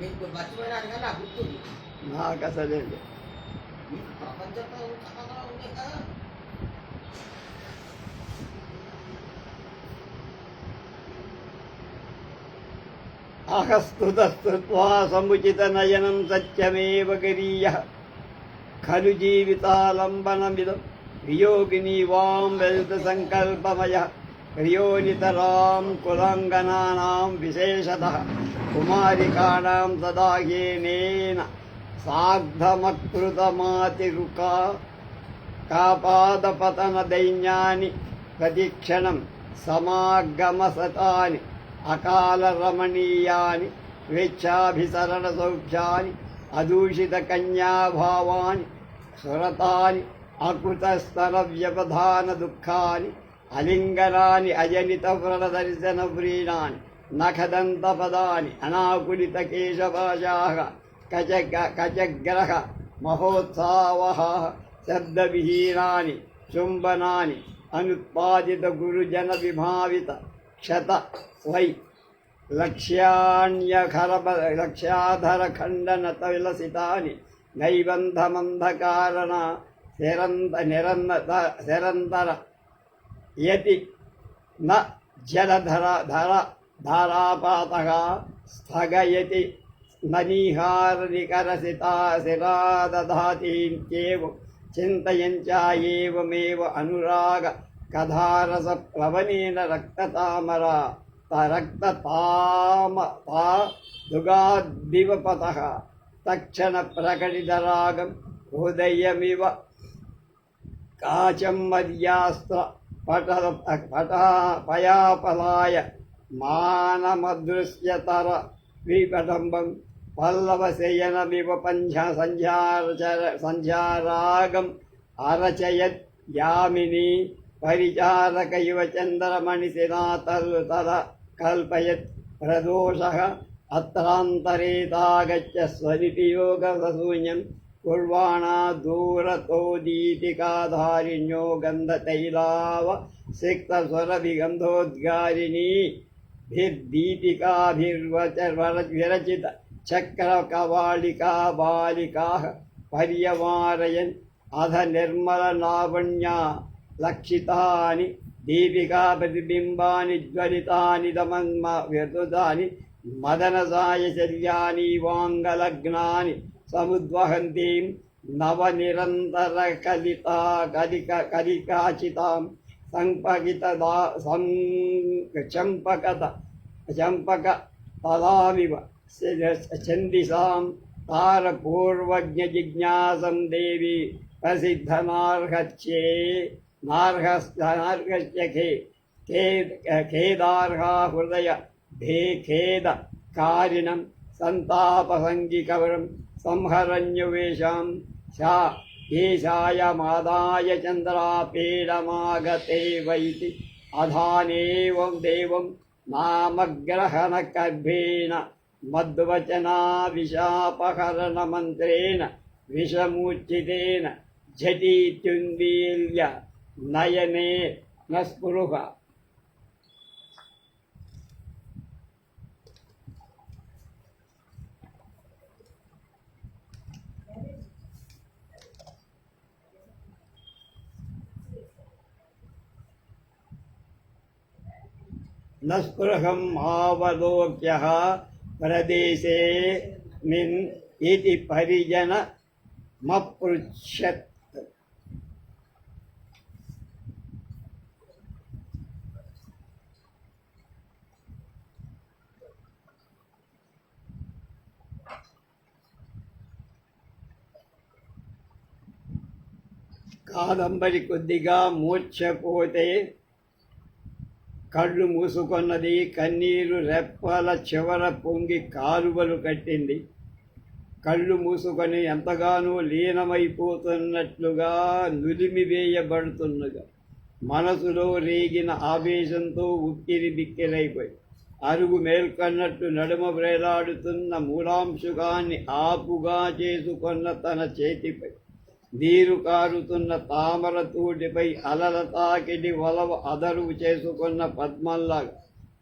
మీకు మర్చిపోయినాను కానీ నాకు గుర్తుంది. నాకు అసలే మీకు ప్రపంచంతో చక్కగా ఉంది కదా. అహస్తుతస్తుత్వా సముచితనయనం సత్యమేవ గరీయ. ఖలు జీవితాలంబనమిదం. వియోగిని వాం వెల్త సంకల్పమయ. ప్రియోనితరాం కులంగనానాం విశేషత కుమారికాణాం సదాహేనేన సాగ్ధమకృతమాతిరుకా కాపాదపతన దైన్యాని ప్రతిక్షణం సమాగమసతాని అకాల రమణీయాని స్వేచ్ఛాభిసరణ సౌఖ్యాని అదూషిత కన్యాభావాని సురతాని అకృతస్తర వ్యవధాన దుఃఖాని అలింగనాని అజనిత వ్రణదర్శన వ్రీణాని నఖదంత పదాని అనాకులిత కేశభాషా కచ కచగ్రహ మహోత్సావః శబ్దవిహీనాని చుంబనాని అనుత్పాదిత గురుజన విభావిత క్షత వై లక్ష్యాణ్యఖర లక్ష్యాధర ఖండన విలసితాని నైబంధమంధకారణ శరంత నిరంత శరంతర యతి న జలధర ధర ధారాపాత స్థగయతి ననీహారనికరసితా శిరాదధాతీత్యేవ చింతయంచాయేవమేవ అనురాగ కథారస ప్లవనేన రక్తతామర రక్తతామ తా దుగాద్దివపత తక్షణ ప్రకటితరాగం హృదయమివ కాచం మర్యాస్త్ర పటల పట పయాపలాయ మానమదృశ్యతర విపటంబం పల్లవశయన పంచ సంధ్యారచర సంధ్యారాగం అరచయత్ యామిని పరిచారక ఇవ చంద్రమణిసినా తరు కల్పయత్ ప్రదోష అత్రాంతరేతాగచ్చ స్వరితి యోగసూన్యం కుర్వాణా దూరతోదీతికాధారిణ్యో గంధతైలావ సిక్తస్వరవిగంధోద్గారిణీ భిర్దీపికాభిర్వచర్విరచిత చక్రకవాళికా బాలికా పర్యవారయన్ అధ నిర్మల లావణ్యా లక్షితాని దీపికా ప్రతిబింబాని జ్వలితాని దమన్మ వ్యతుతాని మదనసాయ శల్యాని వాంగలగ్నాని సముద్వహంతీం నవనిరంతర కలితా కలిక కలికాచితాం సంపగిత సం చంపకత చంపక తదావివ చందిసాం. తారపూర్వజ్ఞ జిజ్ఞాసం దేవి ప్రసిద్ధనార్హత్యే నార్హస్థనార్హస్య ఖే ఖేద ఖేదార్హా హృదయ భే ఖేద కారిణం సంతాపసంగికవరం సంహరణ్యవేషాం శా ఏషాయమాదాయ చంద్రాపీడమాగతే వైతి అధానేవం దేవం నామగ్రహణకర్భేణ మద్వచనా విశాపహరణమంత్రేణ విషమూర్చితేన झटित्युन्मील्य नयने न स्पृह నస్పృహం ఆవలోక్య ప్రదేశే నిన్ ఇది పరిజన మపృచ్చత్ కాదంబరి కొద్దిగా మూర్చపోతే కళ్ళు మూసుకొన్నది కన్నీరు రెప్పల చివర పొంగి కాలువలు కట్టింది. కళ్ళు మూసుకొని ఎంతగానో లీనమైపోతున్నట్లుగా నులిమి వేయబడుతున్నగా మనసులో రేగిన ఆవేశంతో ఉక్కిరి బిక్కిరైపోయి అరుగు మేల్కొన్నట్టు నడుమ వేలాడుతున్న మూలాంశుగాన్ని ఆపుగా చేసుకొన్న తన చేతిపై నీరు కారుతున్న తామర తూటిపై అలల తాకిడి వలవ అదరువు చేసుకున్న పద్మల్లా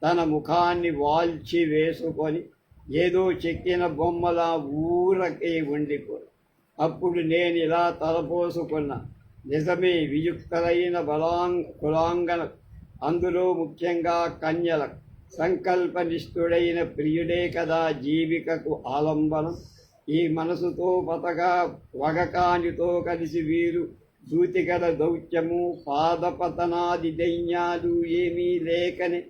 తన ముఖాన్ని వాల్చి వేసుకొని ఏదో చెక్కిన బొమ్మల ఊరకే ఉండిపోయి. అప్పుడు నేను ఇలా తలపోసుకున్న నిజమే వియుక్తలైన బలాంగ్ కులాంగన అందులో ముఖ్యంగా కన్యల సంకల్పనిష్ఠుడైన ప్రియుడే కదా జీవికకు ఆలంబనం. ఈ మనసుతో పతగా వగకానితో కలిసి వీరు దూతిగల దౌత్యము పాదపతనాది దైన్యాలు ఏమీ లేకని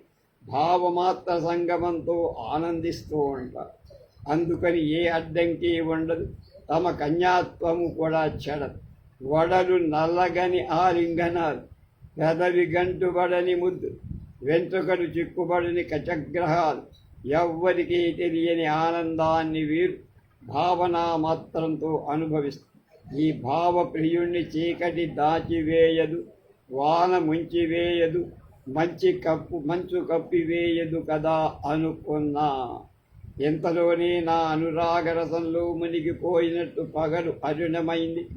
భావమాత్ర సంగమంతో ఆనందిస్తూ ఉంటారు. అందుకని ఏ అడ్డంకి ఉండదు తమ కన్యాత్వము కూడా చెడదు. వడలు నల్లగని ఆ పెదవి గంటుబడని ముద్దు వెంట్రుకలు చిక్కుబడని కచగ్రహాలు ఎవ్వరికీ తెలియని ఆనందాన్ని వీరు భావనా మాత్రంతో ఈ భావ ప్రియుణ్ణి చీకటి దాచివేయదు వాన ముంచివేయదు మంచి కప్పు మంచు కప్పివేయదు కదా అనుకున్నా. ఎంతలోనే నా అనురాగరసంలో మునిగిపోయినట్టు పగలు అరుణమైంది.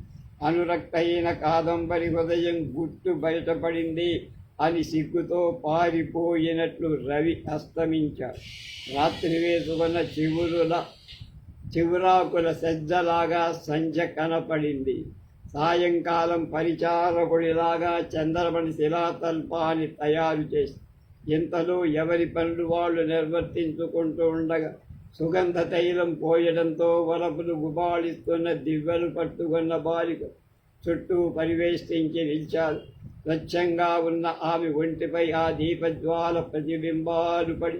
అనురక్తైన కాదంబరి హృదయం గుట్టు బయటపడింది అని సిగ్గుతో పారిపోయినట్లు రవి అస్తమించాడు. రాత్రి వేసుకున్న చివురుల చివరాకుల సజ్జలాగా సంజ కనపడింది. సాయంకాలం పరిచారకుడిలాగా చంద్రమణి శిలాతల్పాన్ని తయారు చేసి ఇంతలో ఎవరి పనులు వాళ్ళు నిర్వర్తించుకుంటూ ఉండగా సుగంధ తైలం పోయడంతో వరపులు గుబాళిస్తున్న దివ్వెలు పట్టుకున్న బాలిక చుట్టూ పరివేష్టించి నిలిచారు స్వచ్ఛంగా ఉన్న ఆమె ఒంటిపై ఆ దీపజ్వాల ప్రతిబింబాలు పడి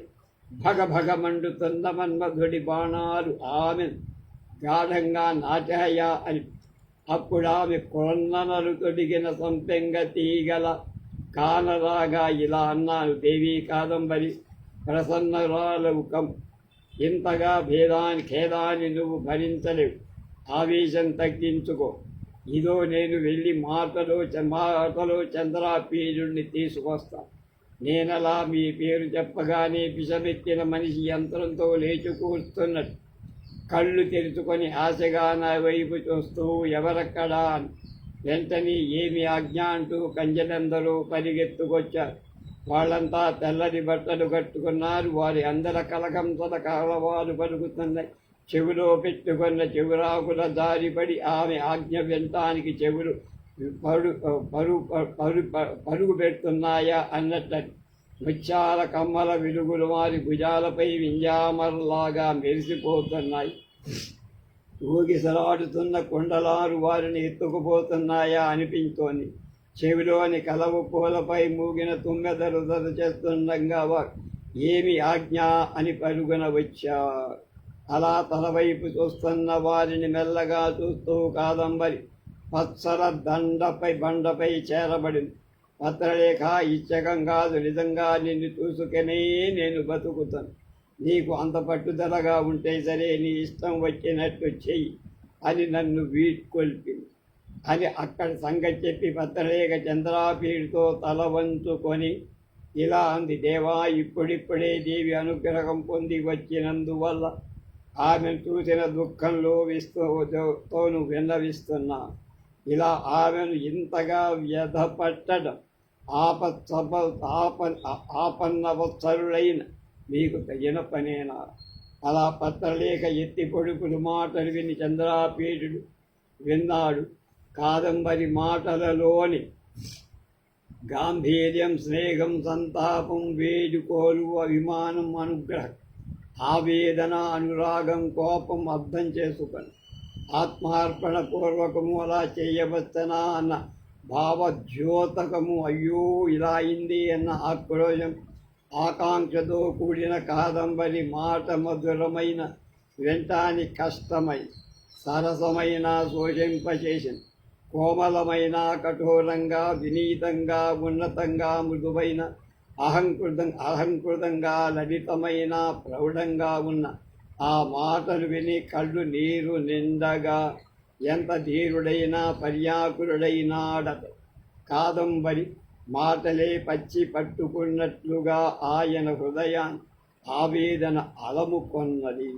భగభగమండు భగ మన్మధుడి బాణాలు ఆమె గాఢంగా నాటాయా అని. అప్పుడు ఆమె కొన్ననలు తొడిగిన సంపెంగ తీగల కానరాగా ఇలా అన్నాను దేవి కాదంబరి ప్రసన్నరాలవుకం ఇంతగా భేదాన్ని ఖేదాన్ని నువ్వు భరించలేవు. ఆవేశం తగ్గించుకో. ఇదో నేను వెళ్ళి మాటలో మాటలో చంద్రాపీజుణ్ణి తీసుకొస్తా. నేనలా మీ పేరు చెప్పగానే పిసమెత్తిన మనిషి యంత్రంతో లేచి కూర్చున్నట్టు కళ్ళు తెరుచుకొని ఆశగా నా వైపు చూస్తూ ఎవరక్కడా? వెంటనే ఏమి ఆజ్ఞ అంటూ కంజలందరూ పరిగెత్తుకొచ్చారు. వాళ్ళంతా తెల్లని బట్టలు కట్టుకున్నారు. వారి అందర కలకంతల కలవాలు పలుకుతున్నాయి. చెవిలో పెట్టుకున్న చెవురాకుల దారిపడి ఆమె ఆజ్ఞ వినటానికి చెవులు పరు పరు పరు పరుగు పెడుతున్నాయా అన్నట్ల ముత్యాల కమ్మల విలుగులు వారి భుజాలపై వింజామరలాగా మెరిసిపోతున్నాయి. ఊగిసలాడుతున్న కొండలారు వారిని ఎత్తుకుపోతున్నాయా అనిపించోని చెవిలోని కలవు పూలపై మూగిన తుమ్మెదలు దద చేస్తుండగా వారు ఏమి ఆజ్ఞ? అని పరుగున వచ్చా అలా తలవైపు చూస్తున్న వారిని మెల్లగా చూస్తూ కాదంబరి పచ్చల దండపై బండపై చేరబడింది పత్రలేఖ ఇచ్చకం కాదు నిజంగా నిన్ను చూసుకనే నేను బతుకుతాను. నీకు అంత పట్టుదలగా ఉంటే సరే నీ ఇష్టం వచ్చినట్టు చెయ్యి అని నన్ను వీడ్కొల్పింది. అని అక్కడ సంగతి చెప్పి పత్రలేఖ చంద్రాపీడితో తల వంచుకొని ఇలా అంది దేవా ఇప్పుడిప్పుడే దేవి అనుగ్రహం పొంది వచ్చినందువల్ల ఆమెను చూసిన దుఃఖంలో విస్తూ తోను విన్నవిస్తున్నా. ఇలా ఆమెను ఇంతగా వ్యధపట్టడం ఆపత్సప ఆప ఆపన్నవత్సరులైన మీకు తగిన పనేనా? అలా పత్రలేఖ ఎత్తి కొడుకులు మాటలు విని చంద్రాపీఠుడు విన్నాడు. కాదంబరి మాటలలోని గాంభీర్యం స్నేహం సంతాపం వేడుకోలు అభిమానం అనుగ్రహం ఆవేదన అనురాగం కోపం అర్థం చేసుకొని ఆత్మార్పణ పూర్వకము అలా చేయవచ్చనా అన్న భావద్యోతకము. అయ్యో ఇలా అయింది అన్న ఆక్రోశం ఆకాంక్షతో కూడిన కాదంబరి మాట మధురమైన వింటాని కష్టమై సరసమైన శోషింపచేసిన కోమలమైన కఠోరంగా వినీతంగా ఉన్నతంగా మృదువైన అహంకృతం అహంకృతంగా లలితమైన ప్రౌఢంగా ఉన్న ఆ మాటలు విని కళ్ళు నీరు నిండగా ఎంత ధీరుడైనా పర్యాకురుడైనాడట. కాదంబరి మాటలే పచ్చి పట్టుకున్నట్లుగా ఆయన హృదయాన్ని ఆవేదన అలముకొన్నది.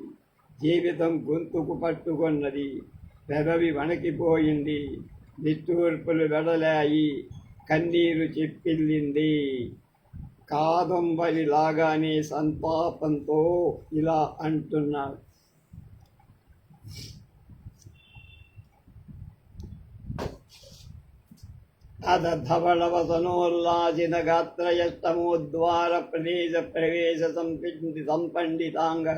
జీవితం గొంతుకు పట్టుకొన్నది. పెదవి వణికిపోయింది. నిట్టూర్పులు వెడలాయి. కన్నీరు చెప్పిల్లింది. కాదంబరి లాగానే సంతాపంతో ఇలా అంటున్నాడు. అద గాత్రయష్టమోద్వార ప్రదేశ ప్రవేశ సంపిండి సంపండితాంగ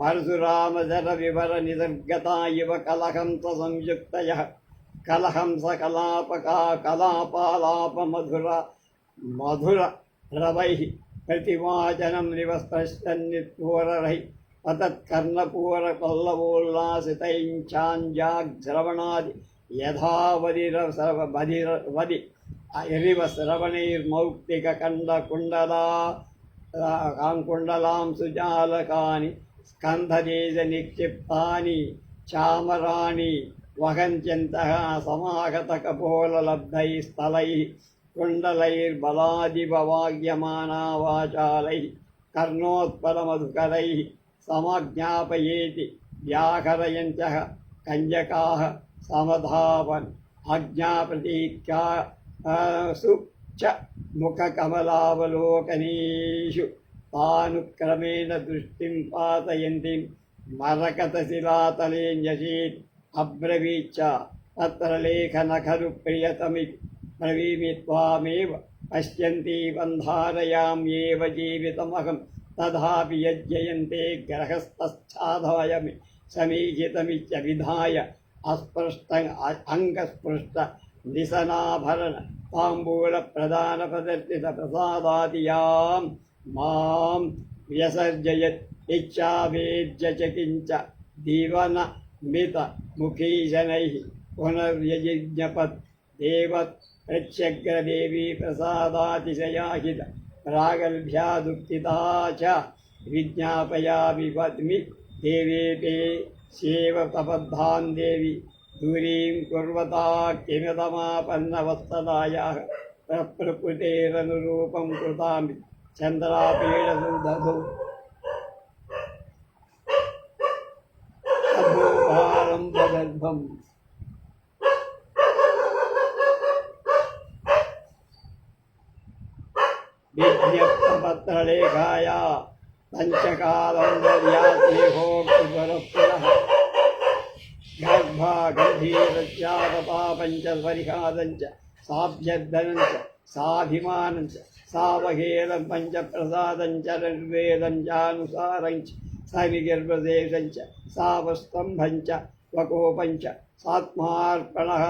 పరశురామధర వివర నిసర్గత ఇవ కలహంస సంయుక్తయ కలహంస కలాపకా కలాపాలాప మధుర మధుర రవై ప్రతివాచనం నివస్పశ్చన్నిత్వరై పతత్కర్ణపూర పల్లవోల్లాసితైంచాంజాగ్శ్రవణాది యథావదిర బధిర వది ఎరివ శ్రవణైర్మౌక్తిక కండ కుండలా కుండలాం సుజాలకాని స్కంధదేశ నిక్షిప్తాని చామరాణి వహంత్యంతః సమాగత కపోలలబ్ధై స్థలై కుండలైర్బలాదిభవాగ్యమానా వాచాలై కర్ణోత్పలమధుకరై సమజ్ఞాపయేతి వ్యాకరయంత్యః కంజకాः సమధావన్ ఆజ్ఞాప్రతీక్యా సు చ ముఖకమలావలోకనీషు తానుక్రమేణ దృష్టిం పాతయంతి మరకతశిలాతలే న్యసీత్ బ్రవీమి త్వామేవ పశ్యంతి బంధారయామ్యేవ జీవితమహం తథాపి యజ్జయంతే గ్రహస్థస్థాధాయమి సమీచితమిత్యవిధాయ అస్పృష్ట అంగస్పృష్ట నిశనాభరణ తాంబూల ప్రధాన ప్రదర్శిత ప్రసాదాదియాం మాం వ్యసర్జయత్ ఇచ్చావేద్య చకించ దీవన మిత ముఖీజనై పునర్యజిజ్ఞపత్ దేవత్ ప్రత్యగ్రదేవీ ప్రసాదాతిశయాహిత ప్రాగల్భ్యాదుక్తితా చ విజ్ఞాపయామి వద్మి దేవేపే సేవతబద్ధాన్ దేవి దూరీం కుర్వతా कृतामि ప్రకృతేరనురూపం కృతామి చంద్రాపీడసు विध्यपत्रलेखाया पञ्चकालौन्दर्यात्मेघोऽपुरः गर्भा गम्भीरज्ञातपापञ्चपरिहारं च साभ्यर्दनं च साभिमानं च पञ्चप्रसादं च ऋग्वेदं चानुसारं च च सावस्तम्भं च वकोपं च सात्मार्पणः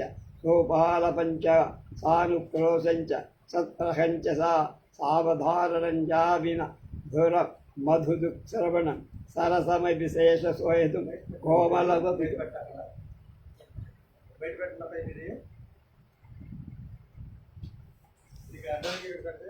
च ధుర మధుదుశ్రవణం సరసమ విశేష సోయదు కోమలవతి బయట పెట్టిన పైన ఇది ఇక అడ్డానికి ఇక్కడ పెడితే